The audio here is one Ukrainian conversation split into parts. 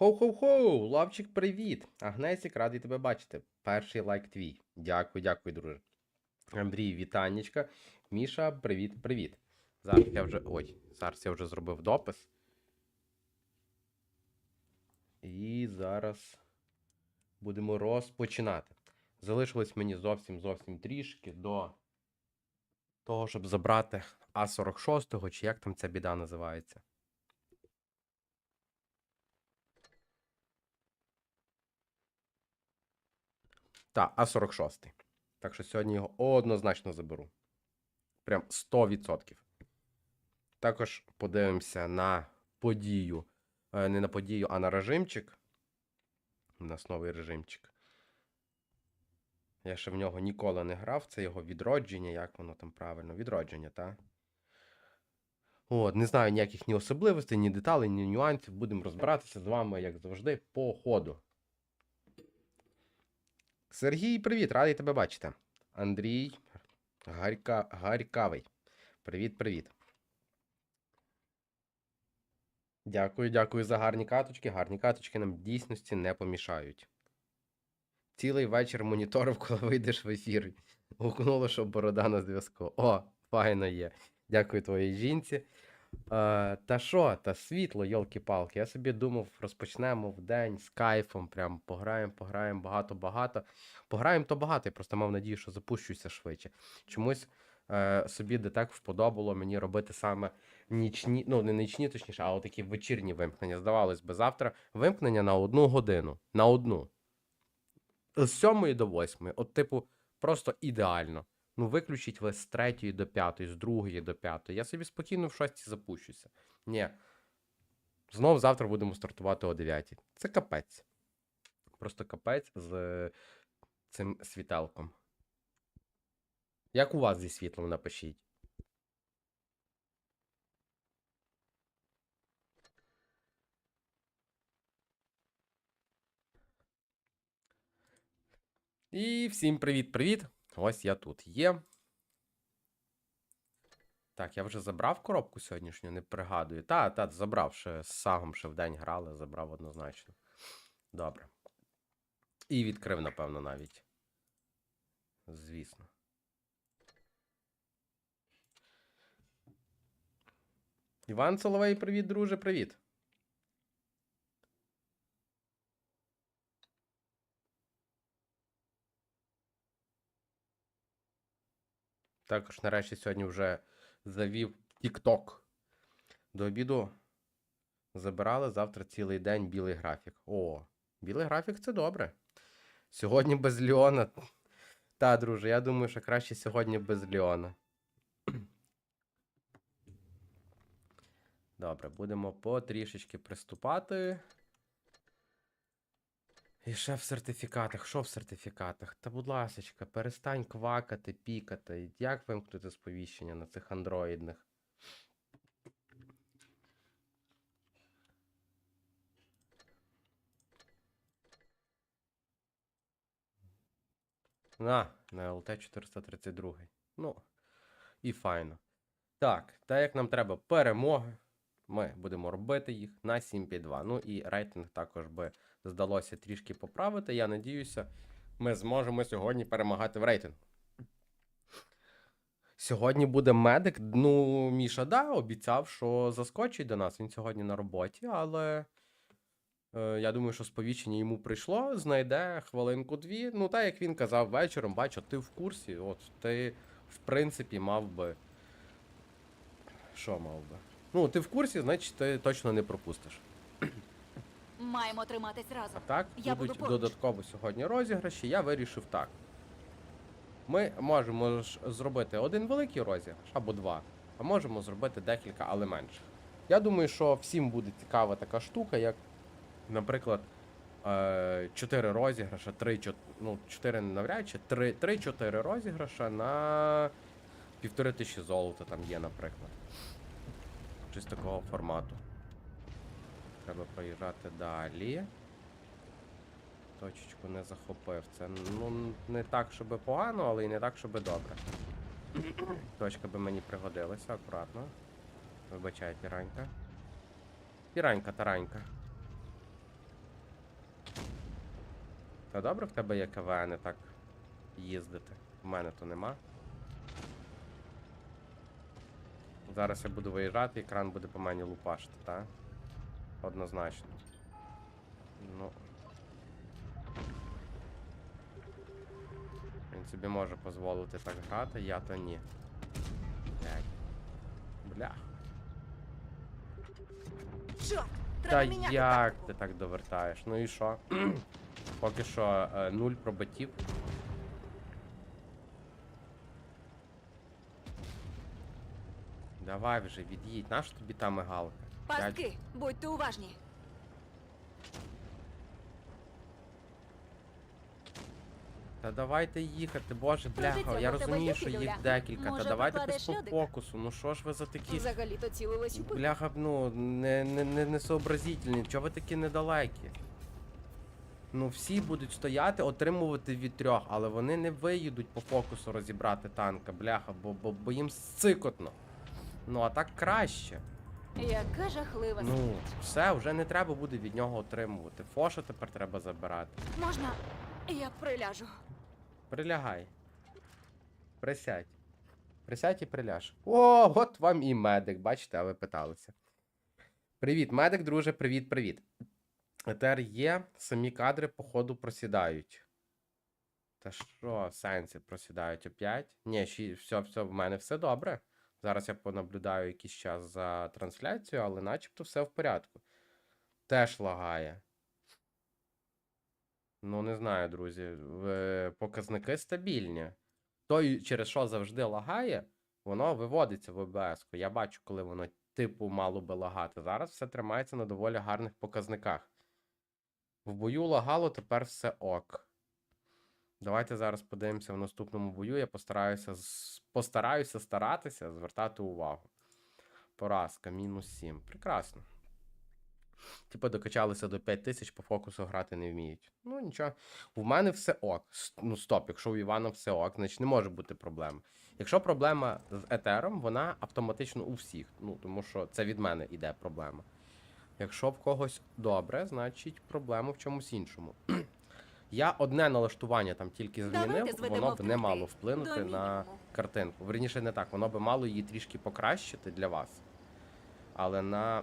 Хоу-хоу-хоу! Лавчик, привіт! Агнесік, радий тебе бачити. Перший лайк твій. Дякую, дякую, друже. Андрій, вітаннячка. Міша, привіт, привіт. Зараз я вже. Ой, зараз я вже зробив допис. І зараз будемо розпочинати. Залишилось мені зовсім зовсім трішки до того, щоб забрати А46, чи як там ця біда називається. Та, А46. Так що сьогодні його однозначно заберу. Прям 100%. Також подивимося на подію. Е, Не на подію, а на режимчик. У нас новий режимчик. Я ще в нього ніколи не грав. Це його відродження, як воно там правильно? Відродження, так? От, не знаю ніяких ні особливостей, ні деталей, ні нюансів. Будемо розбиратися з вами, як завжди, по ходу. Сергій, привіт, радий тебе бачити. Андрій Гарька... Гарькавий. Привіт, привіт. Дякую, дякую за гарні каточки. Гарні каточки нам в дійсності не помішають. Цілий вечір моніторив, коли вийдеш в ефір. Гукнуло, що борода на зв'язку. О, файно є. Дякую твоїй жінці. Е, та що, та світло, йолки-палки. Я собі думав, розпочнемо в день з кайфом. Прям пограємо, пограємо багато-багато. Пограємо то багато, я просто мав надію, що запущуся швидше. Чомусь е, собі детек вподобало мені робити саме нічні, ну не нічні, точніше, а такі вечірні вимкнення. Здавалось би, завтра вимкнення на одну годину. На одну. З 7 до 8. От, типу, просто ідеально. Ну, виключіть ви з 3 до 5, з 2 до 5. Я собі спокійно в 6 запущуся. Ні. Знов завтра будемо стартувати о 9. Це капець. Просто капець з цим світелком. Як у вас зі світлом напишіть? І всім привіт-привіт! Ось я тут є. Так, я вже забрав коробку сьогоднішню, не пригадую. Та, та, забрав ще з сагом, ще в день грали, забрав однозначно. Добре. І відкрив, напевно, навіть. Звісно. Іван Соловей, привіт, друже, привіт. Також нарешті сьогодні вже завів TikTok. До обіду забирали завтра цілий день білий графік. О, білий графік це добре. Сьогодні без Леона. Та, друже, я думаю, що краще сьогодні без Леона. Добре, будемо потрішечки приступати. І ще в сертифікатах. Що в сертифікатах? Та будь ласочка, перестань квакати, пікати. Як вимкнути сповіщення на цих андроїдних? На, на ЛТ-432. Ну, і файно. Так, та як нам треба перемоги, ми будемо робити їх на 7-2. Ну і рейтинг також би здалося трішки поправити. Я надіюся, ми зможемо сьогодні перемагати в рейтингу. Сьогодні буде медик. Ну, Міша, да, обіцяв, що заскочить до нас. Він сьогодні на роботі, але е, я думаю, що сповіщення йому прийшло, знайде хвилинку-дві. Ну, так як він казав вечором, бачу, ти в курсі. От ти, в принципі, мав би. Що мав би? Ну, ти в курсі, значить ти точно не пропустиш. Маємо триматись разом. А так, Я будуть поруч. додатково сьогодні розіграші. Я вирішив так. Ми можемо ж зробити один великий розіграш або два, а можемо зробити декілька, але менших. Я думаю, що всім буде цікава така штука, як, наприклад, 4 розіграша, 3, ну, 4 навряд чи 3-4 розіграша на півтори тисячі золота там є, наприклад. З такого формату. Треба проїжджати далі. Точечку не захопив. Це ну не так, щоб погано, але і не так, щоб добре. Точка би мені пригодилася, акуратно. Вибачай, піранька. Піранька, таранька. Та добре в тебе є КВН так їздити. У мене то нема. Зараз я буду виїжджати, екран буде по мені лупашити, так? Однозначно. Ну. Він собі може дозволити так грати, я то ні. Блядь. Бля. Чорт! Та Треба міняти як тактику. ти так довертаєш? Ну і що? Поки що е, нуль пробиттів. Давай вже від'їдь. Нащо тобі та мигалка? Пастки, будьте уважні. Та давайте їхати, боже, бляха, я розумію, що їх декілька. Та давайте без льодика? фокусу. Ну що ж ви за такі. Взагалі-то цілилась у. Бляха, ну, не, не, не, не сообразительні. Чого ви такі недалекі? Ну, всі будуть стояти, отримувати від трьох, але вони не виїдуть по фокусу розібрати танка, бляха, бо, бо, бо їм сцикотно. Ну, а так краще. Яка жахлива Ну, смерть. все, вже не треба буде від нього отримувати. Фоша тепер треба забирати. Можна, я приляжу. Прилягай. Присядь. Присядь і приляж. О, от вам і медик, бачите, а ви питалися. Привіт, медик, друже, привіт, привіт. Етер є, самі кадри, походу, просідають. Та що, сенсі просідають опять? Ні, ще, все, все, в мене все добре. Зараз я понаблюдаю якийсь час за трансляцією, але начебто все в порядку. Теж лагає. Ну, не знаю, друзі. Показники стабільні. Той, через що завжди лагає, воно виводиться в ОБС. Я бачу, коли воно типу мало би лагати. Зараз все тримається на доволі гарних показниках. В бою лагало, тепер все ок. Давайте зараз подивимося в наступному бою. Я постараюся, постараюся старатися звертати увагу. Поразка, мінус 7. Прекрасно. Типу докачалися до 5000, по фокусу грати не вміють. Ну нічого. У мене все ок. Ну стоп, якщо у Івана все ок, значить не може бути проблем. Якщо проблема з етером, вона автоматично у всіх. Ну, тому що це від мене йде проблема. Якщо в когось добре, значить проблема в чомусь іншому. Я одне налаштування там тільки змінив, воно б не мало вплинути на картинку. Верніше, не так, воно би мало її трішки покращити для вас. Але на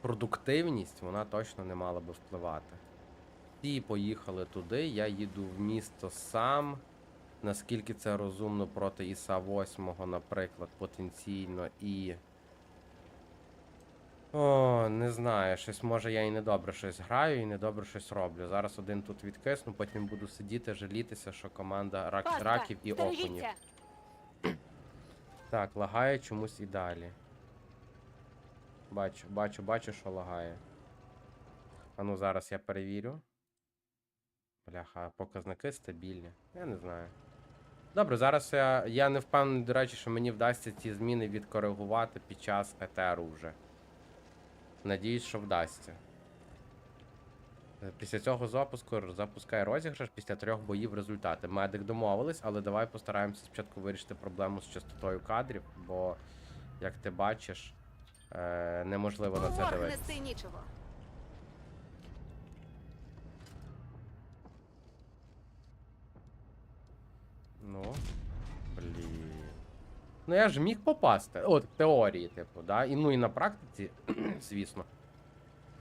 продуктивність вона точно не мала би впливати. Всі поїхали туди, я їду в місто сам. Наскільки це розумно проти Іса 8, наприклад, потенційно і. О, не знаю, щось може я і недобре щось граю, і недобре щось роблю. Зараз один тут відкисну, потім буду сидіти, жалітися, що команда рак... Пастка, раків і окунів. Так, лагає чомусь і далі. Бачу, бачу, бачу, що лагає. А ну зараз я перевірю. Бляха, показники стабільні. Я не знаю. Добре, зараз я, я не впевнений, до речі, що мені вдасться ці зміни відкоригувати під час етеру вже. Надіюсь, що вдасться. Е, Після цього запуску запускає розіграш після трьох боїв результати. Медик домовились, але давай постараємося спочатку вирішити проблему з частотою кадрів, бо, як ти бачиш, е, неможливо на це дивитися. нічого. Ну. Ну я ж міг попасти. От, в теорії, типу, да? І, ну і на практиці, звісно,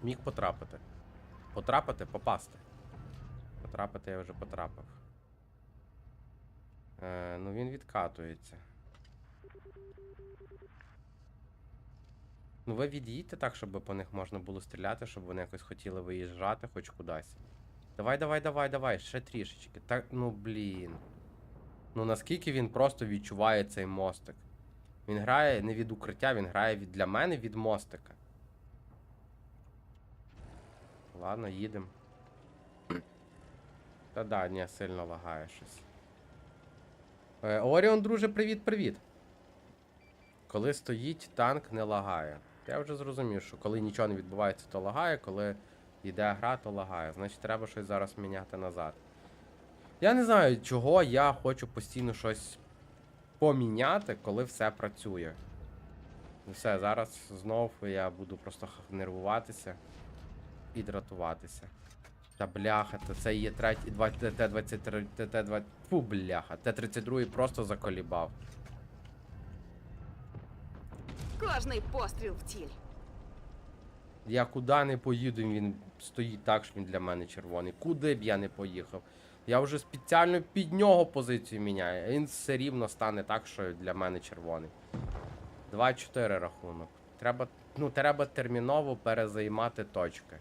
міг потрапити. Потрапити, попасти. Потрапити я вже потрапив. Е, ну він відкатується. Ну ви від'їдьте так, щоб по них можна було стріляти, щоб вони якось хотіли виїжджати хоч кудись. Давай, давай, давай, давай, ще трішечки. Так, ну блін. Ну наскільки він просто відчуває цей мостик. Він грає не від укриття, він грає від, для мене від мостика. Ладно, їдемо. Та да, ні, сильно лагає щось. Е, Оріон, друже, привіт-привіт. Коли стоїть, танк не лагає. Я вже зрозумів, що коли нічого не відбувається, то лагає, коли йде гра, то лагає. Значить, треба щось зараз міняти назад. Я не знаю, чого я хочу постійно щось поміняти, коли все працює. Ну Все, зараз знов я буду просто нервуватися і дратуватися. Та бляха, то це є третій, Т-23, Т-20, фу, бляха, Т-32 просто заколібав. Кожний постріл в ціль. Я куди не поїду, він стоїть так, що він для мене червоний. Куди б я не поїхав. Я вже спеціально під нього позицію міняю, він все рівно стане так, що для мене червоний. 2-4 рахунок. Треба, ну, треба терміново перезаймати точки.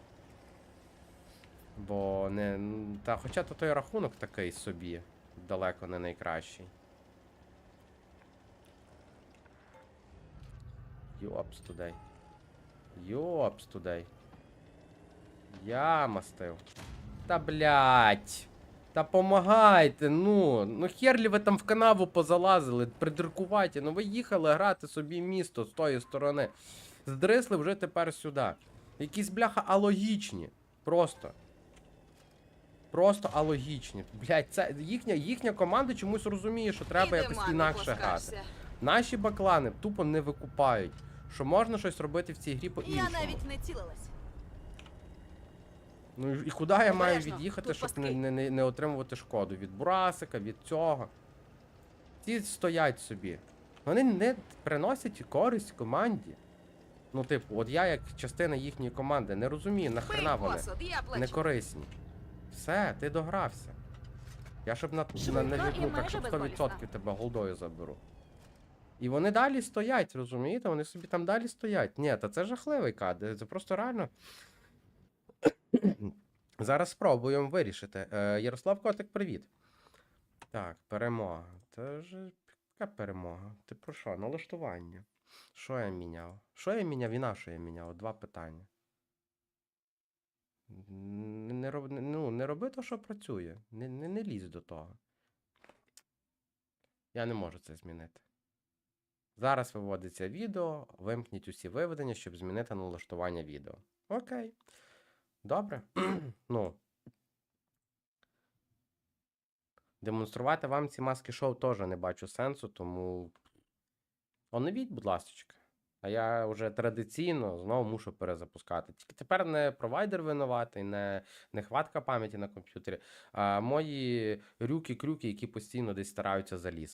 Бо не. ну, Та хоча то той рахунок такий собі. Далеко не найкращий. Йопс тудей. Йопс тудей. Я мастив. Та блять. Та помагайте, ну. Ну херлі ви там в канаву позалазили, придиркувайте. Ну ви їхали грати собі місто з тої сторони. Здрисли вже тепер сюди. Якісь бляха алогічні. Просто. Просто алогічні. Блять, це їхня, їхня команда чомусь розуміє, що треба І якось інакше грати. Наші баклани тупо не викупають, що можна щось робити в цій грі Я по-іншому. навіть не цілилась. Ну і куди я маю Обережно, від'їхати, тут щоб не, пастки. не, не, не отримувати шкоду? Від бурасика, від цього. Ці стоять собі. Вони не приносять користь команді. Ну, типу, от я як частина їхньої команди не розумію, нахрена Бий вони посуд, я плачу. не корисні. Все, ти догрався. Я щоб на, на, Швидко на і відлуках, майже щоб 100% тебе голдою заберу. І вони далі стоять, розумієте? Вони собі там далі стоять. Ні, та це жахливий кад. Це просто реально. Зараз спробуємо вирішити. Е, Ярослав Котик, привіт. Так, перемога. Це ж яка перемога? Ти про що? Налаштування. Що я міняв? Що я міняв і на що я міняв? Два питання. Не, роб, ну, не роби то, що працює. Не, не, не лізь до того. Я не можу це змінити. Зараз виводиться відео, вимкніть усі виведення, щоб змінити налаштування відео. Окей. Добре. ну. Демонструвати вам ці маски шоу теж не бачу сенсу, тому. Оновіть, будь ласка. А я вже традиційно знову мушу перезапускати. Тільки тепер не провайдер винуватий, не, не хватка пам'яті на комп'ютері, а мої рюки-крюки, які постійно десь стараються залізти.